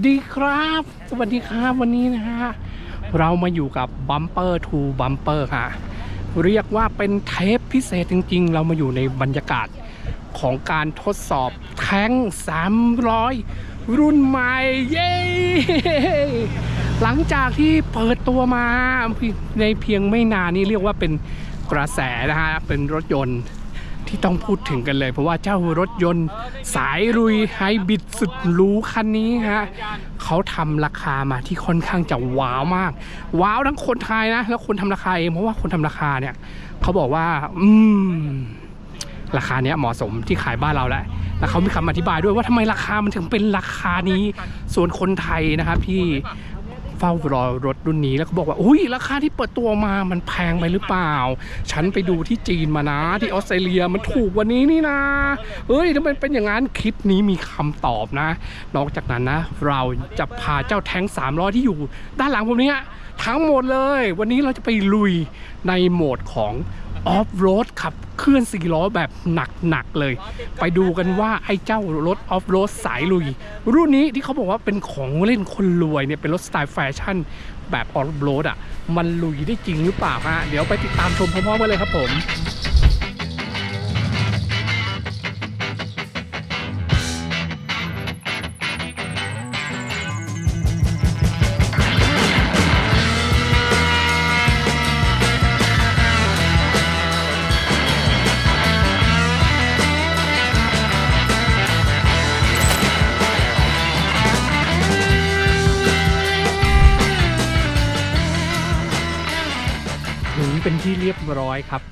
วัสดีครับ สวัสดีครับวันนี้นะฮะเรามาอยู่กับบัมเปอร์ทูบัมเปอร์ค่ะ เรียกว่าเป็นเทปพิเศษจริง ๆ เรามาอยู่ในบรรยากาศของการทดสอบแท้ง 300 รุ่นใหม่ เย้ หลังจากที่เปิดตัวมาในเพียงไม่นานนี้เรียกว่าเป็นกระแสนะฮะ เป็นรถยนต์ ที่ต้องพูดถึงกันเลย เพราะว่าเจ้ารถยนต์สายรุยไฮบริดสุดหรูคันนี้ฮะเขาทำราคามาที่ค่อนข้างจะว้าวมาก ว้าวทั้งคนไทยนะ แล้วคนทำราคาเองเพราะว่าคนทำราคาเนี่ยเขาบอกว่า อืม ราคาเนี้ยเหมาะสมที่ขายบ้านเราแล้วแล้วเขามีคำอธิบายด้วยว่าทำไมราคามันถึงเป็นราคานี้ ส่วนคนไทยนะครับที่ เฝ้ารอรถรุ่นนี้แล้วก็บอกว่าอุ้ยราคาที่เปิดตัวมามันแพงไปหรือเปล่า ฉันไปดูที่จีนมานะ ที่ออสเตรเลียมันถูกกว่านี้นี่นะเฮ้ยทำไมเป็นอย่างนั้นคลิปนี้มีคำตอบนะ นอกจากนั้นนะ เราจะพาเจ้าแท้ง300 ที่อยู่ ด้านหลังผมเนี้ยทั้งหมดเลย วันนี้เราจะไปลุยในโหมดของ ออฟโรดขับเคลื่อนสี่ล้อแบบหนักๆเลย ไปดูกันว่าไอ้เจ้ารถออฟโรดสายลุย รุ่นนี้ที่เขาบอกว่าเป็นของเล่นคนรวยเนี่ยเป็นรถสไตล์แฟชั่นแบบออฟโรดอะ มันลุยได้จริงหรือเปล่าฮะ เดี๋ยวไปติดตามชมพร้อมๆกันเลยครับผม ยบร้อยครับ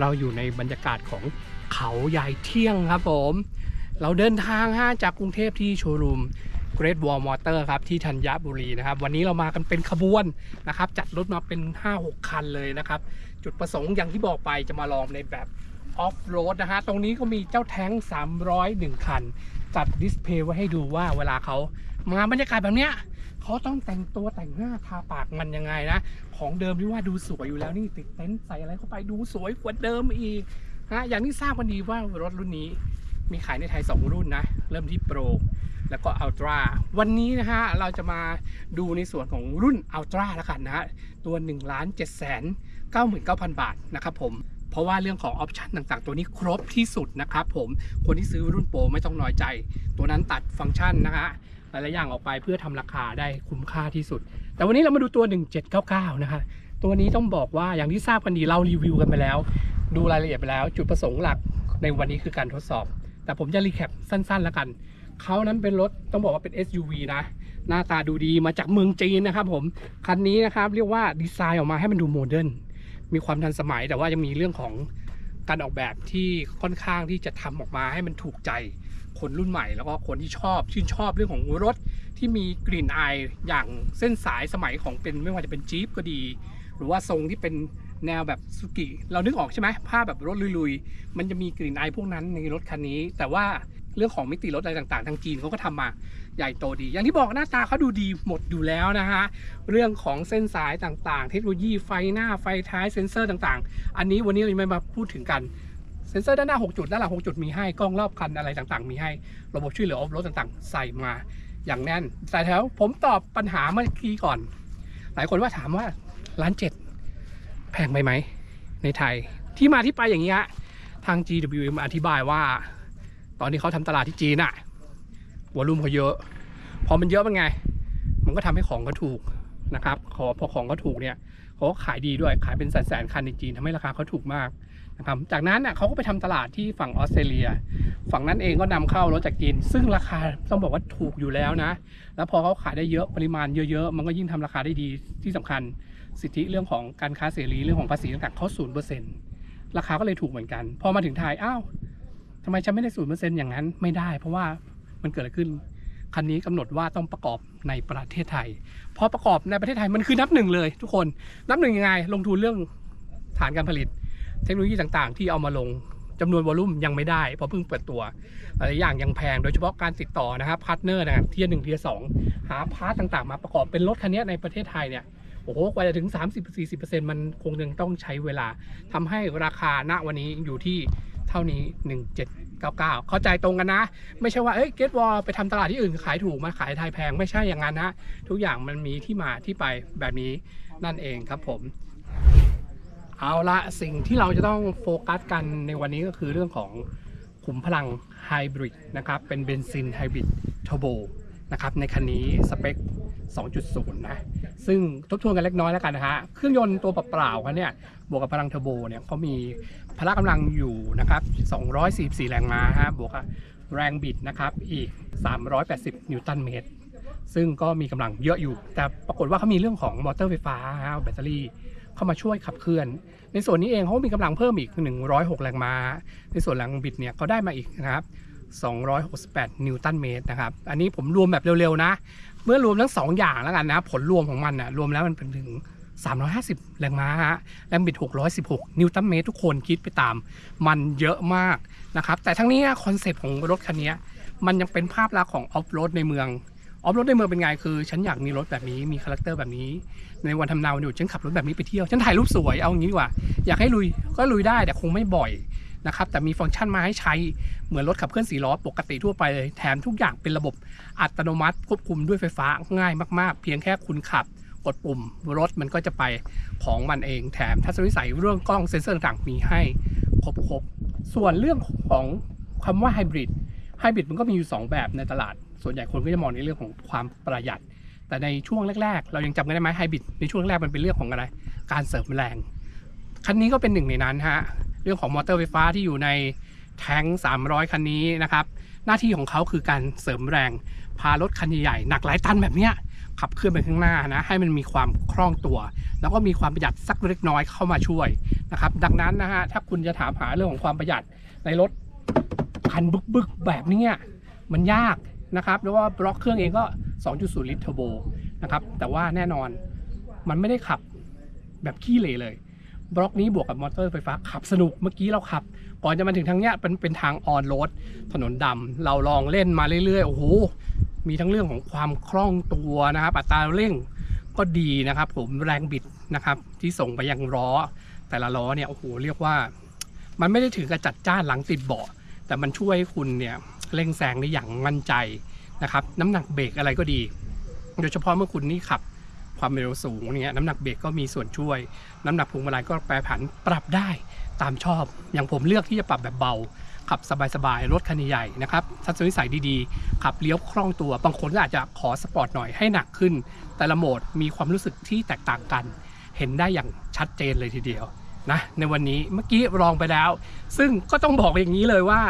เราอยู่ในบรรยากาศของเขาใหญ่เที่ยงครับผม เราเดินทางฮะจากกรุงเทพที่โชว์รูม Great Wall Motor ครับที่ธัญบุรีนะครับ วันนี้เรามากันเป็นขบวนนะครับ จัดรถมาเป็น 5-6 คันเลยนะครับ จุดประสงค์อย่างที่บอกไปจะมาลองในแบบออฟโรดนะฮะ ตรงนี้ก็มีเจ้าแท้ง 301 คัน จัดดิสเพย์ไว้ให้ดูว่าเวลาเขามาบรรยากาศแบบเนี้ย เขาต้องแต่งตัวแต่งหน้าทาปากมันยังไงนะ ของเดิมที่ว่าดูสวยอยู่แล้วนี่ติดเต็นท์ใส่อะไรเข้าไปดูสวยกว่าเดิมอีกนะอย่างที่ทราบกันดีว่ารถรุ่นนี้มีขายในไทย 2 รุ่นนะ เริ่มที่โปรแล้วก็อัลตร้าวันนี้นะฮะ เราจะมาดูในส่วนของรุ่นอัลตร้าแล้วกันนะฮะ ตัว1 7 9 9 9 0 0 บาทนะครับผมเพราะว่าเรื่องของออปชันต่างๆ ตัวนี้ครบที่สุดนะครับผมคนที่ซื้อรุ่นโปรไม่ต้องน้อยใจ ตัวนั้นตัดฟังก์ชันนะฮะ หลายๆอย่างออกไปเพื่อทำราคาได้คุ้มค่าที่สุด แต่วันนี้เรามาดูตัว 1799 นะคะตัวนี้ต้องบอกว่าอย่างที่ทราบกันดีเรารีวิวกันไปแล้ว ดูรายละเอียดไปแล้ว จุดประสงค์หลักในวันนี้คือการทดสอบ แต่ผมจะรีแคปสั้นๆแล้วกันเขานั้นเป็นรถต้องบอกว่าเป็น SUV นะ หน้าตาดูดีมาจากเมืองจีนนะครับผม คันนี้นะครับเรียกว่าดีไซน์ออกมาให้มันดูโมเดิร์นมีความทันสมัยแต่ว่ายังมีเรื่องของการออกแบบที่ค่อนข้างที่จะทำออกมาให้มันถูกใจ คนรุ่นใหม่ แล้วก็คนที่ชอบชื่นชอบเรื่องของรถที่มีกลิ่นอายอย่างเส้นสายสมัยของเป็นไม่ว่าจะเป็นจี๊ปก็ดี หรือว่าทรงที่เป็นแนวแบบสุกิเรานึกออกใช่ไหมภาพแบบรถลุยๆ มันจะมีกลิ่นอายพวกนั้นในรถคันนี้ แต่ว่าเรื่องของมิติรถอะไรต่างๆ ทางจีนเขาก็ทำมาใหญ่โตดี อย่างที่บอกหน้าตาเขาดูดีหมดอยู่แล้วนะฮะ เรื่องของเส้นสายต่างๆ เทคโนโลยีไฟหน้าไฟท้ายเซ็นเซอร์ต่างๆ อันนี้วันนี้เราไม่มาพูดถึงกัน เซ็นเซอร์ด้านหน้า 6 จุดด้านหลัง 6 จุดมีให้ กล้องรอบคันอะไรต่างๆ มีให้ ระบบช่วยเหลือออฟโรดต่างๆ ใส่มาอย่างแน่น แต่แถวผมตอบปัญหาเมื่อกี้ก่อน หลายคนว่าถามว่าล้านเจ็ดแพงไปไหม ในไทยที่มาที่ไปอย่างนี้ฮะทาง GWM อธิบายว่า ตอนนี้เขาทำตลาดที่จีนอะวอลุ่มเขาเยอะ พอมันเยอะเป็นไง มันก็ทำให้ของเขาถูกนะครับพอพอของเขาถูกเนี่ยเขาก็ขายดีด้วยขายเป็นแสนๆคันในจีนทำให้ราคาเขาถูกมาก นะครับจากนั้นน่ะเขาก็ไปทำตลาดที่ฝั่งออสเตรเลีย ฝั่งนั้นเองก็นำเข้ารถจากจีน ซึ่งราคาต้องบอกว่าถูกอยู่แล้วนะ แล้วพอเขาขายได้เยอะปริมาณเยอะๆ มันก็ยิ่งทำราคาได้ดีที่สำคัญสิทธิเรื่องของการค้าเสรีเรื่องของภาษีต่างๆเขาศูนย์เปอร์เซ็นต์ราคาก็เลยถูกเหมือนกัน พอมาถึงไทยอ้าวทำไมฉันไม่ได้ศูนย์เปอร์เซ็นต์อย่างนั้นไม่ได้ เพราะว่ามันเกิดอะไรขึ้นคันนี้กำหนดว่าต้องประกอบในประเทศไทย พอประกอบในประเทศไทยมันคือนับหนึ่งเลย ทุกคนนับหนึ่งยังไงลงทุนเรื่องฐานการผลิต เทคโนโลยีต่างๆ ที่เอามาลงจำนวนวอลลุ่มยังไม่ได้เพราะเพิ่งเปิดตัวหลายอย่างยังแพงโดยเฉพาะการติดต่อนะครับพาร์ทเนอร์นะครับเทียร์หนึ่งเทียร์สองหาพาร์ทต่างๆ มาประกอบเป็นรถคันนี้ในประเทศไทยเนี่ยโอ้โหกว่าจะถึง 30-40%มันคงยังต้องใช้เวลาทำให้ราคาณวันนี้อยู่ที่เท่านี้99 เข้าใจตรงกันนะ ไม่ใช่ว่าเอ้ยเกตวอลไปทำตลาดที่อื่นขายถูกมาขายไทยแพงไม่ใช่อย่างนั้นนะทุกอย่างมันมีที่มาที่ไปแบบนี้นั่นเองครับผม เอาละสิ่งที่เราจะต้องโฟกัสกันในวันนี้ก็คือเรื่องของขุมพลังไฮบริดนะครับ เป็นเบนซินไฮบริดเทอร์โบนะครับในคันนี้สเปค 2.0 นะ ซึ่งทบทวนกันเล็กน้อยแล้วกันนะฮะ เครื่องยนต์ตัวเปล่าๆคันเนี่ย บวกกับพลังเทอร์โบเนี่ยเขามีพละกำลังอยู่นะครับ 244 แรงม้าฮะ บวกกับแรงบิดนะครับอีก 380 นิวตันเมตร ซึ่งก็มีกำลังเยอะอยู่ แต่ปรากฏว่าเขามีเรื่องของมอเตอร์ไฟฟ้าฮะแบตเตอรี่ เข้ามาช่วยขับเคลื่อน ในส่วนนี้เองเขามีกำลังเพิ่มอีก 106 แรงม้า ในส่วนแรงบิดเนี่ยเขาได้มาอีกนะครับ268 นิวตันเมตรนะครับ อันนี้ผมรวมแบบเร็วๆนะ เมื่อรวมทั้ง 2 อย่างแล้วกันนะ ผลรวมของมันนะรวมแล้วมันเป็นถึง 350 แรงม้าฮะ แรงบิด 616 นิวตันเมตรทุกคนคิดไปตาม มันเยอะมากนะครับ แต่ทั้งนี้คอนเซปต์ของรถคันนี้ มันยังเป็นภาพลักษณ์ของออฟโรดในเมือง ออฟโรดในเมืองเป็นไงคือ ฉันอยากมีรถแบบนี้มีคาแรคเตอร์แบบนี้ ในวันทำนาวันหยุดฉันขับรถแบบนี้ไปเที่ยว ฉันถ่ายรูปสวยเอางี้ดีกว่า อยากให้ลุยก็ลุยได้แต่คงไม่บ่อยนะครับแต่มีฟังก์ชันมาให้ใช้เหมือนรถขับเคลื่อนสีล้อปกติทั่วไปเลยแถมทุกอย่างเป็นระบบอัตโนมัติ ควบคุมด้วยไฟฟ้าง่ายมากๆ เพียงแค่คุณขับกดปุ่มรถมันก็จะไปของมันเองแถมทัศนวิสัยเรื่องกล้องเซ็นเซอร์ต่างๆมีให้ครบๆส่วนเรื่องของคำว่าไฮบริดไฮบริดมันก็มีอยู่ 2 แบบในตลาด ส่วนใหญ่คนก็จะมองในเรื่องของความประหยัด แต่ในช่วงแรก ๆ เรายังจำกันได้ไหมไฮบริดในช่วงแรกมันเป็นเรื่องของอะไร การเสริมแรงคันนี้ก็เป็นหนึ่งในนั้นฮะเรื่องของมอเตอร์ไฟฟ้าที่อยู่ในแทง300 คันนี้นะครับ หน้าที่ของเขาคือการเสริมแรง พารถคันใหญ่ๆหนักหลายตันแบบเนี้ยขับเคลื่อนไปข้างหน้านะ ให้มันมีความคล่องตัว แล้วก็มีความประหยัดสักเล็กน้อยเข้ามาช่วยนะครับ ดังนั้นนะฮะถ้าคุณจะถามหาเรื่องของความประหยัดในรถคันบึกๆแบบนี้มันยาก นะครับแล้วว่าบล็อกเครื่องเองก็ 2.0 ลิตรเทอร์โบนะครับแต่ว่าแน่นอนมันไม่ได้ขับแบบขี้เหร่เลย บล็อกนี้บวกกับมอเตอร์ไฟฟ้าขับสนุกเมื่อกี้เราขับ ก่อนจะมาถึงทางเนี้ยเป็นเป็นทางออนโรดถนนดำเราลองเล่นมาเรื่อยๆ โอ้โห มีทั้งเรื่องของความคล่องตัวนะครับอัตราเร่งก็ดีนะครับ ผมแรงบิดนะครับ ที่ส่งไปยังล้อ แต่ละล้อเนี่ยโอ้โหเรียกว่า มันไม่ได้ถึงกับจัดจ้านหลังติดเบาะแต่มันช่วยให้คุณเนี่ย เร่งแซงได้อย่างมั่นใจนะครับน้ำหนักเบรกอะไรก็ดี โดยเฉพาะเมื่อคุณนี่ขับความเร็วสูงเนี่ยน้ำหนักเบรกก็มีส่วนช่วย น้ำหนักพวงมาลัยก็แปรผันปรับได้ตามชอบ อย่างผมเลือกที่จะปรับแบบเบา ขับสบายๆรถคันใหญ่นะครับทัศนวิสัยดีๆ ขับเลี้ยวคล่องตัว บางคนก็อาจจะขอสปอร์ตหน่อยให้หนักขึ้น แต่ละโหมดมีความรู้สึกที่แตกต่างกัน เห็นได้อย่างชัดเจนเลยทีเดียวนะในวันนี้เมื่อกี้ลองไปแล้ว ซึ่งก็ต้องบอกอย่างนี้เลยว่า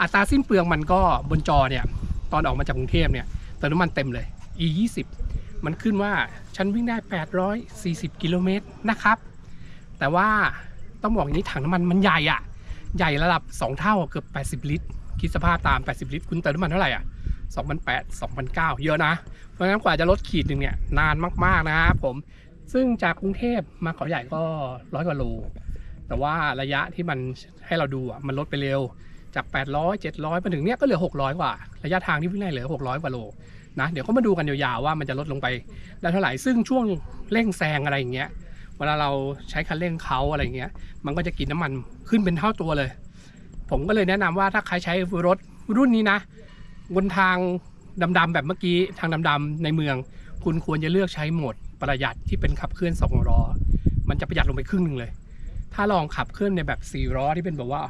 อัตราสิ้นเปลืองมันก็บนจอเนี่ยตอนออกมาจากกรุงเทพเนี่ยเติมน้ำมันเต็มเลย e 20มันขึ้นว่าฉันวิ่งได้ 840 กิโลเมตรนะครับ แต่ว่าต้องบอกอย่างนี้ถังน้ำมันมันใหญ่อะใหญ่ระดับ 2 เท่าเกือบ 80 ลิตร คิดสภาพตาม 80 ลิตร คุณเติมน้ำมันเท่าไหร่อะ2,800 2,900เยอะนะ เพราะฉะนั้นกว่าจะลดขีดหนึ่งเนี่ยนานมากๆนะครับผม ซึ่งจากกรุงเทพมาเขาใหญ่ก็ร้อยกว่าโล แต่ว่าระยะที่มันให้เราดูอะมันลดไปเร็ว จาก 800 700มาถึงเนี้ยก็เหลือ 600 กว่า ระยะทางที่วิ่งได้เหลือ 600 กว่าโลนะเดี๋ยวก็มาดูกันยาวๆว่ามันจะลดลงไปได้เท่าไหร่ซึ่งช่วงเร่งแซงอะไรอย่างเงี้ยเวลาเราใช้คันเร่งเขาอะไรอย่างเงี้ย มันก็จะกินน้ำมันขึ้นเป็นเท่าตัวเลย ผมก็เลยแนะนำว่าถ้าใครใช้รถรุ่นนี้นะบนทางดำๆแบบเมื่อกี้ทางดำๆในเมือง คุณควรจะเลือกใช้โหมดประหยัดที่เป็นขับเคลื่อน2ล้อมันจะประหยัดลงไปครึ่งหนึ่งเลย ถ้าลองขับเคลื่อนในแบบ4ล้อที่เป็นแบบว่า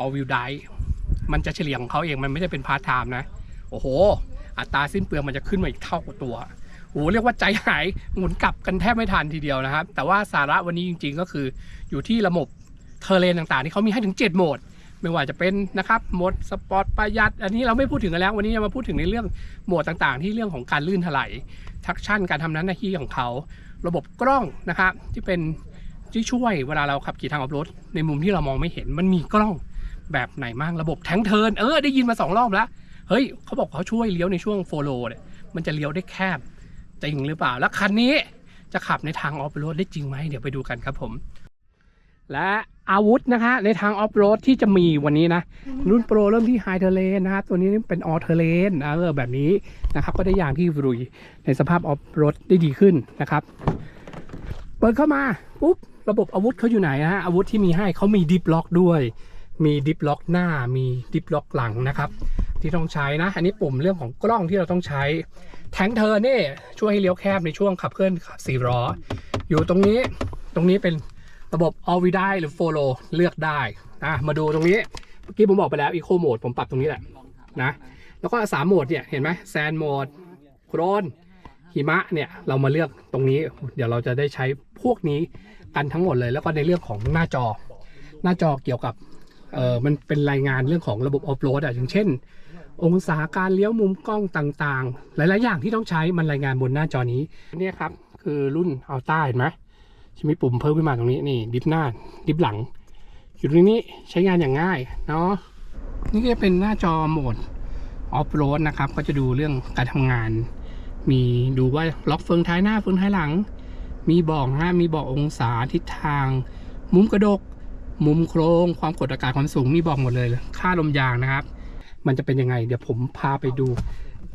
all wheel drive มันจะเฉลี่ยของเขาเองมันไม่ได้เป็นพาร์ทไทม์นะ โอ้โห อัตราสิ้นเปลืองมันจะขึ้นมาอีกเท่าตัวโอ้โหเรียกว่าใจหายหมุนกลับกันแทบไม่ทันทีเดียวนะครับ แต่ว่าสาระวันนี้จริง ๆ ก็คืออยู่ที่ระบบเทเลนต่างๆ ที่เขามีให้ถึง 7 โหมด ไม่ว่าจะเป็นนะครับโหมดสปอร์ตประหยัด อันนี้เราไม่พูดถึงกันแล้ว วันนี้จะมาพูดถึงในเรื่องโหมดต่างๆ ที่เรื่องของการลื่นถลายทักชั่นการทำหน้าที่ของเขา ระบบกล้องนะครับที่เป็นที่ช่วยเวลาเราขับขี่ทางออฟโรดในมุมที่เรามองไม่เห็นมันมีกล้อง แบบไหนบ้างระบบแทงเทิร์นเออได้ยินมาสองรอบแล้ว เฮ้ยเขาบอกเขาช่วยเลี้ยวในช่วงโฟโลเนี่ยมันจะเลี้ยวได้แคบจริงหรือเปล่า แล้วคันนี้จะขับในทางออฟโรดได้จริงไหมเดี๋ยวไปดูกันครับผม และอาวุธนะคะในทางออฟโรดที่จะมีวันนี้นะรุ่นโปรเริ่มที่ไฮเทเลนนะครับตัวนี้เป็นออเทเลนเออแบบนี้นะครับ ก็ได้อย่างที่รุยในสภาพออฟโรดได้ดีขึ้นนะครับ เปิดเข้ามาปุ๊บระบบอาวุธเขาอยู่ไหนนะฮะอาวุธที่มีให้เขามีดิฟล็อกด้วย มีดิฟล็อกหน้ามีดิฟล็อกหลังนะครับ ที่ต้องใช้นะ อันนี้ปุ่มเรื่องของกล้องที่เราต้องใช้ แทงเธอเนี่ยช่วยให้เลี้ยวแคบในช่วงขับเคลื่อนสี่ล้ออยู่ตรงนี้ตรงนี้เป็นระบบ all wheel drive หรือ follow เลือกได้อะมาดูตรงนี้เมื่อกี้ผมบอกไปแล้ว eco mode ผมปรับตรงนี้แหละนะแล้วก็สามโหมดเนี่ยเห็นไหมแซนโหมดโครนหิมะเนี่ยเรามาเลือกตรงนี้ เดี๋ยวเราจะได้ใช้พวกนี้กันทั้งหมดเลย แล้วก็ในเรื่องของหน้าจอ หน้าจอเกี่ยวกับ เออมันเป็นรายงานเรื่องของระบบออฟโรดอะอย่างเช่น องศาการเลี้ยวมุมกล้องต่างๆ หลายๆ อย่างที่ต้องใช้มันรายงานบนหน้าจอนี้เนี่ยครับคือรุ่นอัลต้าเห็นไหมจะมีปุ่มเพิ่มขึ้นมาตรงนี้นี่ดิฟหน้าดิฟหลัง อยู่ตรงนี้ใช้งานอย่างง่ายเนาะนี่ก็จะเป็นหน้าจอโหมดออฟโรดนะครับ ก็จะดูเรื่องการทำงาน มีดูว่าล็อกเฟืองท้ายหน้าเฟืองท้ายหลัง มีบอกนะมีบอกองศาทิศทาง มุมกระดก มุมโครงความกดอากาศความสูงมีบอกหมดเลย ค่าลมยางนะครับ มันจะเป็นยังไง เดี๋ยวผมพาไปดู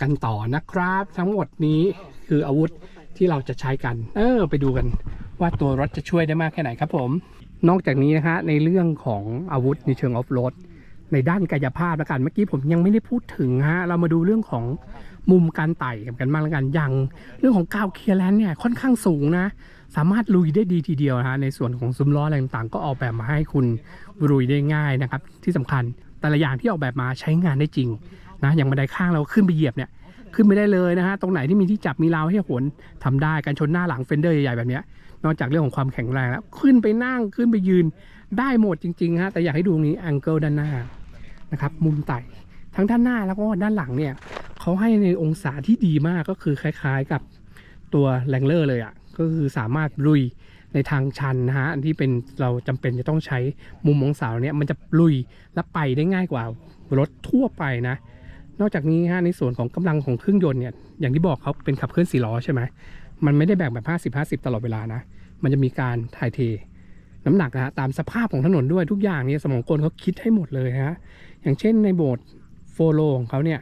กันต่อนะครับ ทั้งหมดนี้คืออาวุธที่เราจะใช้กัน เออ ไปดูกันว่าตัวรถจะช่วยได้มากแค่ไหนครับผม นอกจากนี้นะฮะในเรื่องของอาวุธในเชิงออฟโรดในด้านกายภาพแล้วกันเมื่อกี้ผมยังไม่ได้พูดถึงฮะเรามาดูเรื่องของมุมการไต่กันบ้างแล้วกันอย่างเรื่องของกาวเคลียร์แลนด์เนี่ยค่อนข้างสูงนะ สามารถลุยได้ดีทีเดียวนะฮะในส่วนของซุ้มล้ออะไรต่างๆ ก็ออกแบบมาให้คุณลุยได้ง่ายนะครับ ที่สำคัญแต่ละอย่างที่ออกแบบมาใช้งานได้จริงนะอย่างบันไดข้างเราขึ้นไปเหยียบเนี่ยขึ้นไม่ได้เลยนะฮะตรงไหนที่มีที่จับมีราวให้หนทำได้การชนหน้าหลังเฟนเดอร์ใหญ่ๆแบบนี้นอกจากเรื่องของความแข็งแรงแล้ว ขึ้นไปนั่งขึ้นไปยืนได้หมดจริงๆฮะแต่อยากให้ดูนี้แองเกิลด้านหน้านะครับมุมไต่ทั้งด้านหน้าแล้วก็ด้านหลังเนี่ยเขาให้ในองศาที่ดีมากก็คือคล้าย ๆกับตัวแรงเลอร์เลยอะ่ะ ก็คือสามารถลุยในทางชันนะฮะอันที่เป็นเราจำเป็นจะต้องใช้มุมมองศาเนี่ยมันจะลุยและไปได้ง่ายกว่ารถทั่วไปนะ นอกจากนี้ฮะในส่วนของกำลังของเครื่องยนต์เนี่ยอย่างที่บอกเขาเป็นขับเคลื่อนสี่ล้อใช่ไหมมันไม่ได้แบ่งแบบ 50 50 ตลอดเวลานะ มันจะมีการถ่ายเทน้ำหนักนะฮะตามสภาพของถนนด้วยทุกอย่างเนี่ยสมองกลเขาคิดให้หมดเลยฮะอย่างเช่นในโบสโฟโลของเขาเนี่ย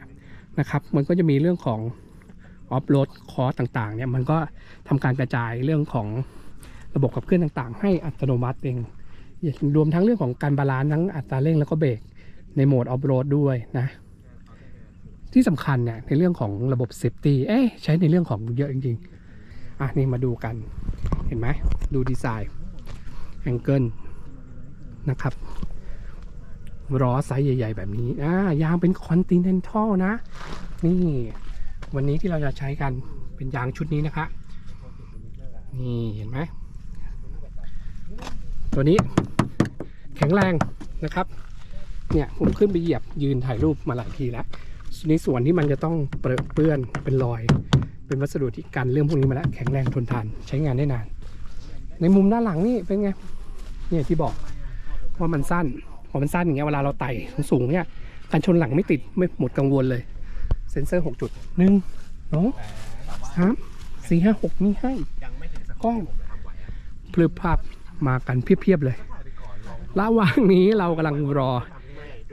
นะครับมันก็จะมีเรื่องของ ออฟโรดคอร์ต่างๆเนี่ยมันก็ทำการกระจายเรื่องของระบบขับเคลื่อนต่างๆ ให้อัตโนมัติเองรวมทั้งเรื่องของการบาลานซ์ทั้งอัตราเร่งแล้วก็เบรกในโหมดออฟโรดด้วยนะที่สำคัญเนี่ยในเรื่องของระบบเซฟตี้เอ๊ะใช้ในเรื่องของเยอะจริงๆอะนี่มาดูกันเห็นไหมดูดีไซน์แองเกิลนะครับล้อไซส์ใหญ่ ๆ แบบนี้อ่ายางเป็นคอนติเนนทัลนะ นี่ วันนี้ที่เราจะใช้กันเป็นยางชุดนี้นะคะ นี่เห็นไหม ตัวนี้แข็งแรงนะครับ เนี่ยผมขึ้นไปเหยียบยืนถ่ายรูปมาหลายทีแล้วในส่วนที่มันจะต้องเปื้อนเป็นรอย เป็นวัสดุที่กันเรื่องพวกนี้มาแล้วแข็งแรงทนทานใช้งานได้นาน ในมุมด้านหลังนี่เป็นไง เนี่ยที่บอกว่ามันสั้นพอมันสั้นอย่างเงี้ยเวลาเราไต่สูงเนี่ยการชนหลังไม่ติดไม่หมดกังวลเลย เซ็นเซอร์หกจุดหนึ่งสองสามสี่ห้าหกนี่ให้กล้องพลึบภาพมากันเพียบๆเลย ระหว่างนี้เรากำลังรอ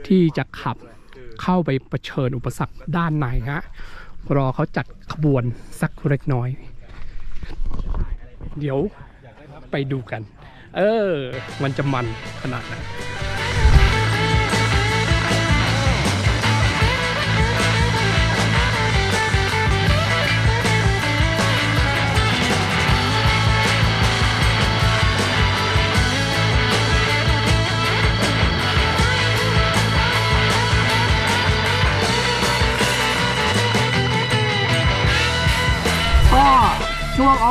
ที่จะขับเข้าไปเผชิญอุปสรรคด้านในฮะรอเขาจัดขบวนสักเล็กน้อย เดี๋ยวไปดูกัน เออ มันจะมันขนาดไหน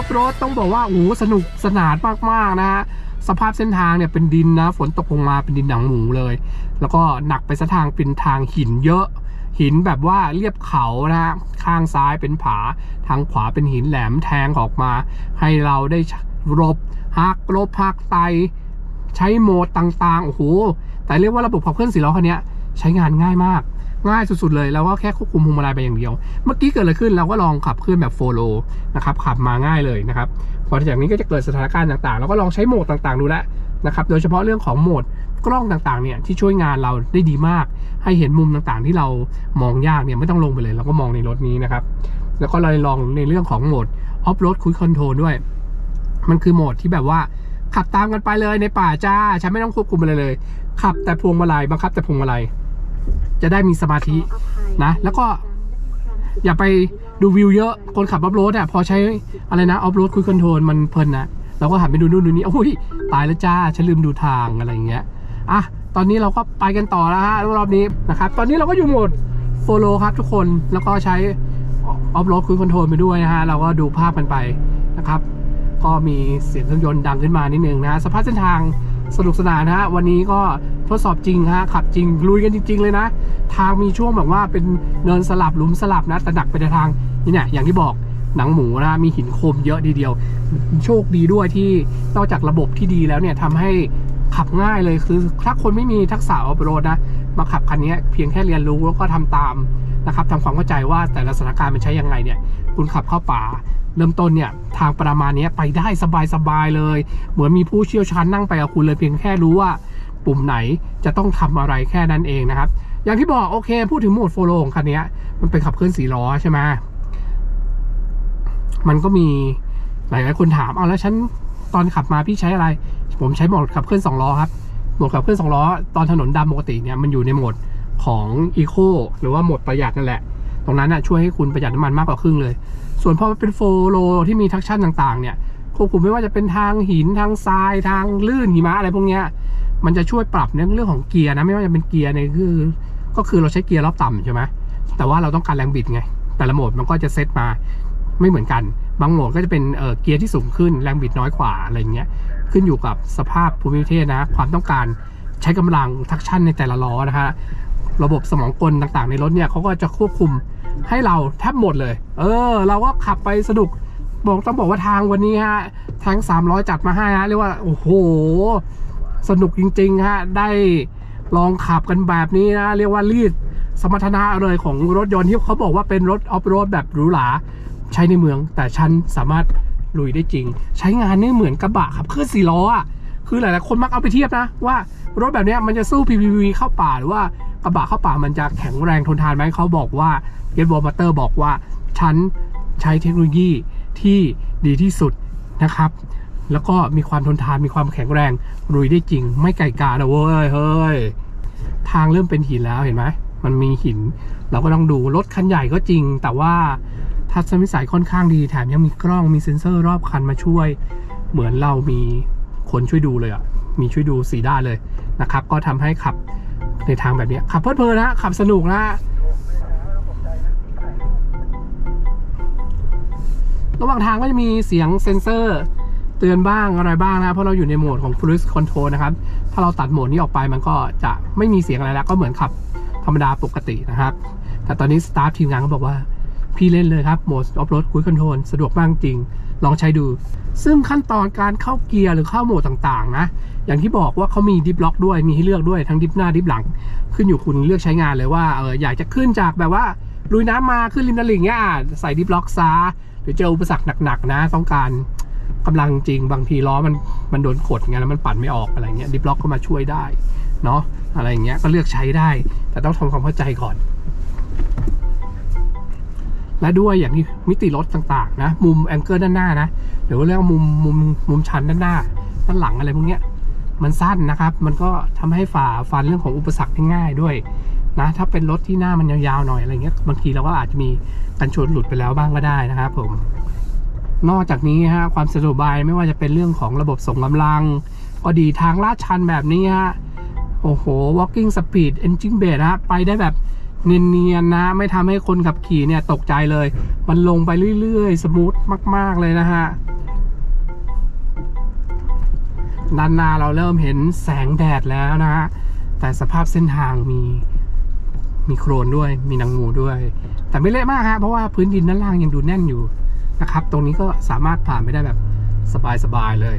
ฟโรดต้องบอกว่าโอ้โหสนุกสนานมากๆนะฮะสภาพเส้นทางเนี่ยเป็นดินนะฝนตกลงมาเป็นดินหนังหมูเลย แล้วก็หนักไปซะทางเป็นทางหินเยอะ หินแบบว่าเรียบเขานะฮะข้างซ้ายเป็นผาทางขวาเป็นหินแหลมแทงออกมา ให้เราได้รบหักลบหักไต ใช้โหมดต่างๆโอ้โหแต่เรียกว่าระบบขับเคลื่อนสี่ล้อคันนี้ใช้งานง่ายมาก ง่ายสุดๆเลยแล้วก็แค่ควบคุมพวงมาลัยไปอย่างเดียว เมื่อกี้เกิดอะไรขึ้นเราก็ลองขับเคลื่อนแบบโฟโลนะครับขับมาง่ายเลยนะครับพอจากนี้ก็จะเกิดสถานการณ์ต่างๆแล้วก็ลองใช้โหมดต่างๆดูแลวนะครับโดยเฉพาะเรื่องของโหมดกล้องต่างๆเนี่ยที่ช่วยงานเราได้ดีมาก ให้เห็นมุมต่างๆ ที่เรามองยากเนี่ยไม่ต้องลงไปเลยเราก็มองในรถนี้นะครับแล้วก็เลยลองในเรื่องของโหมดออฟโรดคุยคอนโทรลด้วย มันคือโหมดที่แบบว่าขับตามกันไปเลยในป่าจ้าฉันไม่ต้องควบคุมอะไรเลยขับแต่พวงมาลัยบังคับแต่พวงมาลัย จะได้มีสมาธินะ แล้วก็อย่าไปดูวิวเยอะคนขับออฟโรดอะพอใช้อะไรนะออฟโรดคุยคอนโทรลมันเพลินนะเราก็หันไปดูนู่นดูนี่โอ้ยตายแล้วจ้าฉันลืมดูทางอะไรอย่างเงี้ยอะตอนนี้เราก็ไปกันต่อแล้วฮะรอบนี้นะครับ ตอนนี้เราก็อยู่โหมดโฟโลครับทุกคนแล้วก็ใช้ออฟโรดคุยคอนโทรลไปด้วยนะฮะเราก็ดูภาพกันไปนะครับ ก็มีเสียงเครื่องยนต์ดังขึ้นมานิดนึงนะสภาพเส้นทาง สนุกสนานนะฮะวันนี้ก็ทดสอบจริงฮะขับจริงลุยกันจริง ๆ เลยนะ ทางมีช่วงแบบว่าเป็นเนินสลับหลุมสลับนะแต่ดักไปในทางนี่เนี่ยอย่างที่บอกหนังหมูนะมีหินโคมเยอะทีเดียว โชคดีด้วยที่นอกจากระบบที่ดีแล้วเนี่ยทำให้ขับง่ายเลยคือถ้าคนไม่มีทักษะออฟโรดนะมาขับคันนี้เพียงแค่เรียนรู้แล้วก็ทำตามนะครับทำความเข้าใจว่าแต่ละสถานการณ์มันใช้ยังไงเนี่ย คุณขับเข้าป่า เริ่มต้นเนี่ยทางประมาณนี้ไปได้สบายๆเลย เหมือนมีผู้เชี่ยวชาญนั่งไปกับคุณเลยเพียงแค่รู้ว่าปุ่มไหนจะต้องทำอะไรแค่นั้นเองนะครับ อย่างที่บอกโอเค พูดถึงโหมดโฟโลของคันนี้มันเป็นขับเคลื่อนสี่ล้อใช่ไหมมันก็มีหลายๆคนถามเอาแล้วฉันตอนขับมาพี่ใช้อะไร ผมใช้โหมดขับเคลื่อนสองล้อครับโหมดขับเคลื่อนสองล้อตอนถนนดำปกติเนี่ยมันอยู่ในโหมดของอีโคหรือว่าโหมดประหยัดนั่นแหละ ตรงนั้นน่ะช่วยให้คุณประหยัดน้ำมันมากกว่าครึ่งเลย ส่วนพอเป็นโฟโลที่มีทักชั่นต่างๆเนี่ยควบคุมไม่ว่าจะเป็นทางหินทางทรายทางลื่นหิมะอะไรพวกเนี้ยมันจะช่วยปรับในเรื่องของเกียร์นะไม่ว่าจะเป็นเกียร์เนี่ยคือ ก็คือเราใช้เกียร์รอบต่ำใช่ไหมแต่ว่าเราต้องการแรงบิดไง แต่ละโหมดมันก็จะเซตมาไม่เหมือนกัน บางโหมดก็จะเป็นเเกียร์ที่สูงขึ้นแรงบิดน้อยกว่าอะไรเงี้ยขึ้นอยู่กับสภาพภูมิประเทศนะ ความต้องการใช้กำลังทักชั่นในแต่ละล้อนะฮะ ระบบสมองกลต่างๆ ในรถเนี่ยเขาก็จะควบคุมให้เราแทบหมดเลย เออ เราก็ขับไปสนุกบอกต้องบอกว่าทางวันนี้ฮะทาง300 จัดมาให้ฮะเรียกว่าโอ้โห สนุกจริงๆฮะได้ลองขับกันแบบนี้นะ เรียกว่ารีดสมรรถนะเลยของรถยนต์ที่เขาบอกว่าเป็นรถออฟโรดแบบหรูหราใช้ในเมือง แต่ฉันสามารถลุยได้จริง ใช้งานนี่เหมือนกระบะขับเคลื่อนสี่ล้ออะคือหลายๆคนมักเอาไปเทียบนะว่ารถแบบเนี้ยมันจะสู้ PPV เข้าป่าหรือว่า กระบะเข้าป่ามันจะแข็งแรงทนทานไหมเขาบอกว่าเกตบอลมาเตอร์บอกว่าฉันใช้เทคโนโลยีที่ดีที่สุดนะครับ แล้วก็มีความทนทานมีความแข็งแรงลุยได้จริง ไม่ไก่กาเว้ยเฮ้ยทางเริ่มเป็นหินแล้วเห็นไหมมันมีหิน เราก็ต้องดูรถคันใหญ่ก็จริง แต่ว่าทัศนวิสัยค่อนข้างดีแถมยังมีกล้องมีเซ็นเซอร์รอบคันมาช่วย เหมือนเรามีคนช่วยดูเลยอะมีช่วยดูสีด้านเลยนะครับ ก็ทำให้ขับ ในทางแบบนี้ขับเพลิดเพลินนะขับสนุกนะระหว่างทางก็จะมีเสียงเซ็นเซอร์เตือนบ้างอะไรบ้างนะ เพราะเราอยู่ในโหมดของ cruise control นะครับ ถ้าเราตัดโหมดนี้ออกไปมันก็จะไม่มีเสียงอะไรแล้ว ก็เหมือนขับธรรมดาปกตินะครับ แต่ตอนนี้สตาฟทีมงานก็บอกว่า พี่เล่นเลยครับโหมด off road cruise control สะดวกมากจริง ลองใช้ดู ซึ่งขั้นตอนการเข้าเกียร์หรือเข้าโหมดต่างๆ นะ อย่างที่บอกว่าเขามีดิฟล็อกด้วยมีให้เลือกด้วยทั้งดิฟหน้าดิฟหลัง ขึ้นอยู่คุณเลือกใช้งานเลยว่าเอออยากจะขึ้นจากแบบว่าลุยน้ำมาขึ้นริมตลิ่งเงี้ยใส่ดิฟล็อกซาหรือเจออุปสรรคหนักๆนะ ต้องการกำลังจริงบางทีล้อมันมันโดนกดไงแล้วมันปั่นไม่ออกอะไรเงี้ยดิฟล็อกก็มาช่วยได้เนาะอะไรอย่างเงี้ยก็เลือกใช้ได้ แต่ต้องทำความเข้าใจก่อน และด้วยอย่างที่มิติรถต่างๆ นะ มุมแองเกิลด้านหน้านะหรือว่าเรียกว่ามุมมุมมุมชันด้านหน้า ด้านหลังอะไรพวกเนี้ยมันสั้นนะครับ มันก็ทำให้ฝ่าฟันเรื่องของอุปสรรคได้ง่ายด้วยนะถ้าเป็นรถที่หน้ามันยาวๆหน่อยอะไรเงี้ยบางทีเราก็อาจจะมีกันชนหลุดไปแล้วบ้างก็ได้นะครับผมนอกจากนี้ฮะความสะดวกสบายไม่ว่าจะเป็นเรื่องของระบบส่งกำลัง ก็ดีทางลาดชันแบบนี้ฮะโอ้โห walking speed engine brake นะไปได้แบบ เนียนๆนะ ไม่ทำให้คนขับขี่เนี่ยตกใจเลย มันลงไปเรื่อยๆ สมูทมาก ๆเลยนะฮะด้านหน้าเราเริ่มเห็นแสงแดดแล้วนะฮะแต่สภาพเส้นทางมีมีโครนด้วย มีนังงูด้วย แต่ไม่เละมากฮะเพราะว่าพื้นดินด้านล่างยังดูแน่นอยู่นะครับ ตรงนี้ก็สามารถผ่านไปได้แบบสบายๆเลย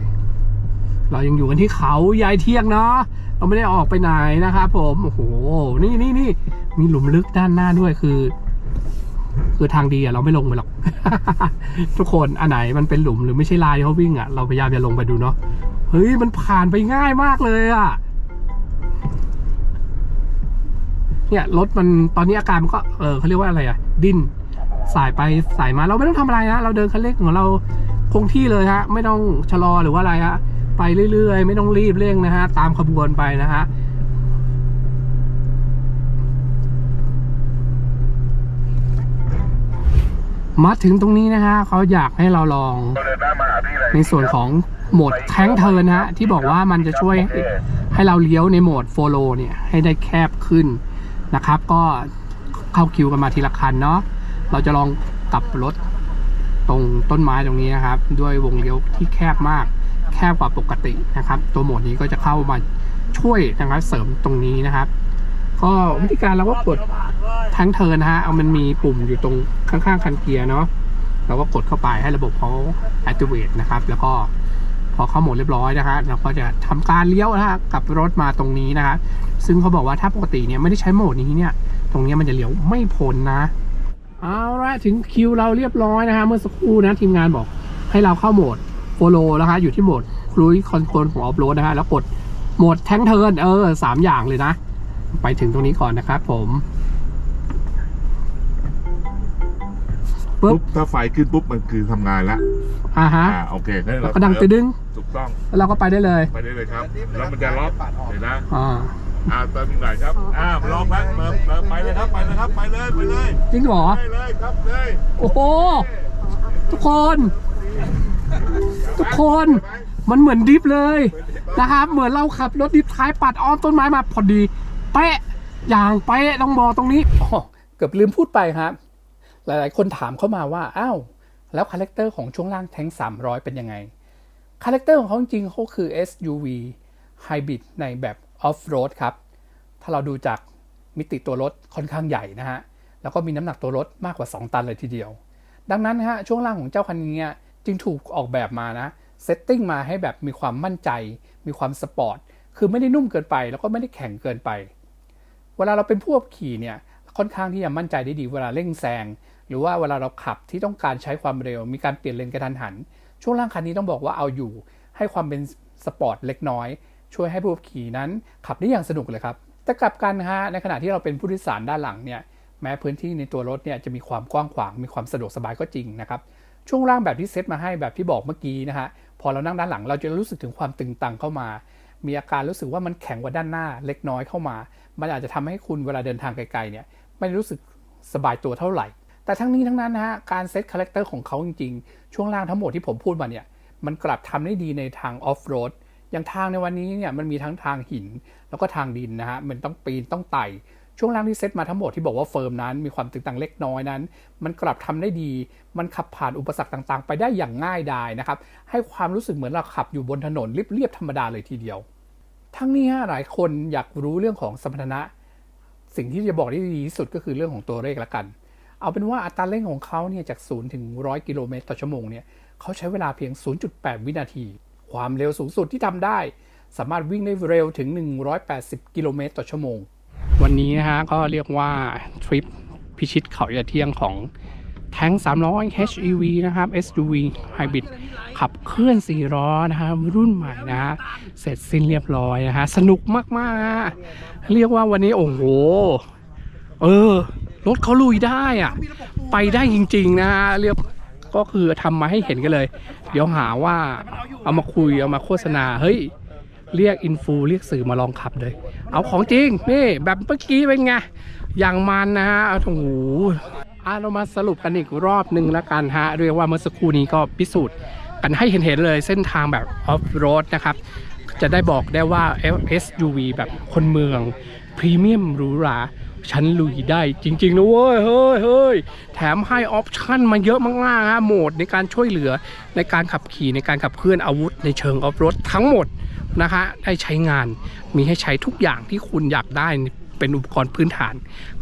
เรายังอยู่กันที่เขายายเที่ยงเนาะเราไม่ได้ออกไปไหนนะครับผมโอ้โหนี่นี่นี่มีหลุมลึกด้านหน้าด้วยคือ คือทางดีอะเราไม่ลงไปหรอก ทุกคนอันไหนมันเป็นหลุมหรือไม่ใช่ลายเขาวิ่งอะเราพยายามจะลงไปดูเนาะเฮ้ยมันผ่านไปง่ายมากเลยอะเนี่ยรถมันตอนนี้อาการมันก็เออเขาเรียกว่าอะไรอะดิ้นสายไปสายมาเราไม่ต้องทำอะไรนะเราเดินคันเร่งของเราคงที่เลยฮะ ไม่ต้องชะลอหรือว่าอะไรฮะ ไปเรื่อยๆ ไม่ต้องรีบเร่งนะฮะ ตามขบวนไปนะฮะมาถึงตรงนี้นะฮะเขาอยากให้เราลองในส่วนของโหมดแท้งเทิร์นฮะ ที่บอกว่ามันจะช่วยให้ให้เราเลี้ยวในโหมดโฟโลเนี่ย ให้ได้แคบขึ้นนะครับ ก็เข้าคิวกันมาทีละคันเนาะเราจะลองกลับรถตรงต้นไม้ตรงนี้นะครับ ด้วยวงเลี้ยวที่แคบมาก แคบกว่าปกตินะครับ ตัวโหมดนี้ก็จะเข้ามาช่วยนะครับเสริมตรงนี้นะครับ ก็วิธีการเราก็กดทั้งเทิร์นนะฮะเอามันมีปุ่มอยู่ตรงข้างๆคันเกียร์เนาะเราก็กดเข้าไปให้ระบบเขา activate นะครับ แล้วก็พอเข้าโหมดเรียบร้อยนะฮะเราก็จะทำการเลี้ยวนะฮะกลับรถมาตรงนี้นะฮะซึ่งเขาบอกว่าถ้าปกติเนี่ยไม่ได้ใช้โหมดนี้เนี่ย ตรงนี้มันจะเลี้ยวไม่พ้นนะเอาละถึงคิวเราเรียบร้อยนะฮะเมื่อสักครู่นะทีมงานบอกให้เราเข้าโหมด โฟโลนะคะอยู่ที่โหมดครู i คอนโทรลของออฟโรดนะฮะแล้วกดโหมดแทงเทิร์นเออสามอย่างเลยนะ ไปถึงตรงนี้ก่อนนะครับผมปุ๊บปุ๊บถ้าไฟขึ้นปุ๊บมันคือทำงานแล้วอ่าฮะอ่าโอเคงั้นแล้วเราก็ดังตึดึงถูกต้องแล้วเราก็ไปได้เลย ไปได้เลยครับแล้วมันจะล็อกเห็นนะอ่าอ่าเติมอีกหน่อยครับ อ่าล็อกแล้วเติมเติมไปเลยครับไปเลยครับไปเลยไปเลยจริงเหรอไปเลยครับเลยโอ้โหทุกคน ทุกคนมันเหมือนดิฟเลยนะครับ เหมือนเราขับรถดิฟท้ายปัดอ้อมต้นไม้มาพอดี เป๊ะอย่างเป๊ะต้องบอตรงนี้อ๋อเกือบลืมพูดไปครับ หลายๆ คนถามเข้ามาว่าอ้าวแล้วคาแรคเตอร์ของช่วงล่างแทง300 เป็นยังไง คาแรคเตอร์ของเขาจริงๆเขาคือ SUV Hybrid ในแบบ Off-Road ครับ ถ้าเราดูจากมิติตัวรถค่อนข้างใหญ่นะฮะ แล้วก็มีน้ำหนักตัวรถมากกว่า 2 ตันเลยทีเดียว ดังนั้นนะฮะช่วงล่างของเจ้าคันนี้ จึงถูกออกแบบมานะเซตติ้งมาให้แบบมีความมั่นใจ มีความสปอร์ต คือไม่ได้นุ่มเกินไป แล้วก็ไม่ได้แข็งเกินไป เวลาเราเป็นผู้ขับขี่เนี่ย ค่อนข้างที่จะมั่นใจได้ดี เวลาเร่งแซง หรือว่าเวลาเราขับที่ต้องการใช้ความเร็ว มีการเปลี่ยนเลนกระทันหัน ช่วงล่างคันนี้ต้องบอกว่าเอาอยู่ ให้ความเป็นสปอร์ตเล็กน้อย ช่วยให้ผู้ขับขี่นั้นขับได้อย่างสนุกเลยครับ แต่กลับกันฮะ ในขณะที่เราเป็นผู้โดยสารด้านหลังเนี่ย แม้พื้นที่ในตัวรถเนี่ยจะมีความกว้างขวาง มีความสะดวกสบายก็จริงนะครับ ช่วงล่างแบบที่เซตมาให้แบบที่บอกเมื่อกี้นะฮะพอเรานั่งด้านหลังเราจะรู้สึกถึงความตึงตังเข้ามา มีอาการรู้สึกว่ามันแข็งกว่าด้านหน้าเล็กน้อยเข้ามา มันอาจจะทำให้คุณเวลาเดินทางไกลๆเนี่ยไม่รู้สึกสบายตัวเท่าไหร่ แต่ทั้งนี้ทั้งนั้นนะฮะการเซตคาแรคเตอร์ของเขาจริงๆ ช่วงล่างทั้งหมดที่ผมพูดมาเนี่ยมันกลับทำได้ดีในทางออฟโรดอย่างทางในวันนี้เนี่ยมันมีทั้งทางหินแล้วก็ทางดินนะฮะมันต้องปีนต้องไต่ ช่วงล่างที่เซตมาทั้งหมดที่บอกว่าเฟิร์มนั้นมีความตึงตังเล็กน้อยนั้น มันกลับทำได้ดี มันขับผ่านอุปสรรคต่างๆ ไปได้อย่างง่ายดายนะครับ ให้ความรู้สึกเหมือนเราขับอยู่บนถนนเรียบๆธรรมดาเลยทีเดียว ทั้งนี้ฮะหลายคนอยากรู้เรื่องของสมรรถนะ สิ่งที่จะบอกได้ดีที่สุดก็คือเรื่องของตัวเลขละกัน เอาเป็นว่าอัตราเร่งของเขาเนี่ยจาก0ถึง100กิโลเมตรต่อชั่วโมงเนี่ยเขาใช้เวลาเพียง 0.8 วินาที ความเร็วสูงสุดที่ทำได้ สามารถวิ่งได้เร็วถึง 180 กิโลเมตรต่อชั่วโมง วันนี้นะฮะก็เรียกว่า ทริปพิชิตเขาใหญ่เที่ยงของแท้ง300 HEV นะครับ SUV Hybrid ขับเคลื่อน4ล้อนะครับรุ่นใหม่นะฮะเสร็จสิ้นเรียบร้อยนะฮะสนุกมากๆฮะเรียกว่าวันนี้ โอ้โห เออ รถเขาลุยได้อะไปได้จริง ๆ นะฮะเรียกก็คือทำมาให้เห็นกันเลย เดี๋ยวหาว่าเอามาคุยเอามาโฆษณา เฮ้ย เรียกอินฟูเรียกสื่อมาลองขับเลย เอาของจริง นี่แบบเมื่อกี้เป็นไง อย่างมันนะฮะโอ้โหอะเรามาสรุปกันอีกรอบหนึ่งแล้วกันฮะ เรียกว่าเมื่อสักครู่นี้ก็พิสูจน์กันให้เห็นๆเลยเส้นทางแบบออฟโรดนะครับ จะได้บอกได้ว่า SUV แบบคนเมืองพรีเมียมหรูหรา ฉันลุยได้จริงๆนะเว้ยเฮ้ยเฮ้ยแถมให้ออปชั่นมาเยอะมากๆฮะโหมดในการช่วยเหลือในการขับขี่ในการขับเคลื่อนอาวุธในเชิงออฟโรดทั้งหมดนะคะได้ใช้งานมีให้ใช้ทุกอย่างที่คุณอยากได้ เป็นอุปกรณ์พื้นฐาน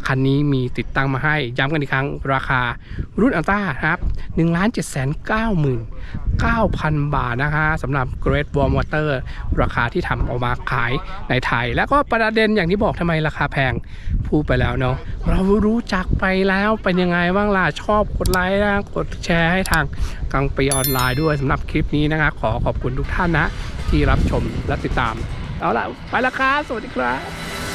คันนี้มีติดตั้งมาให้ ย้ำกันอีกครั้ง ราคารุ่นอัลต้าครับ1 7 9 9 0 0 0 บาทนะคะสำหรับ Great Wall Motor ราคาที่ทำออกมาขายในไทย แล้วก็ประเด็นอย่างที่บอกทำไมราคาแพงพูดไปแล้วเนาะเรารู้จักไปแล้วเป็นยังไงบ้างล่ะชอบกดไลค์นะกดแชร์ให้ทางกังปีออนไลน์ด้วยสำหรับคลิปนี้นะคะ ขอขอบคุณทุกท่านนะ ที่รับชมและติดตาม เอาล่ะ ไปและครับ สวัสดีครับ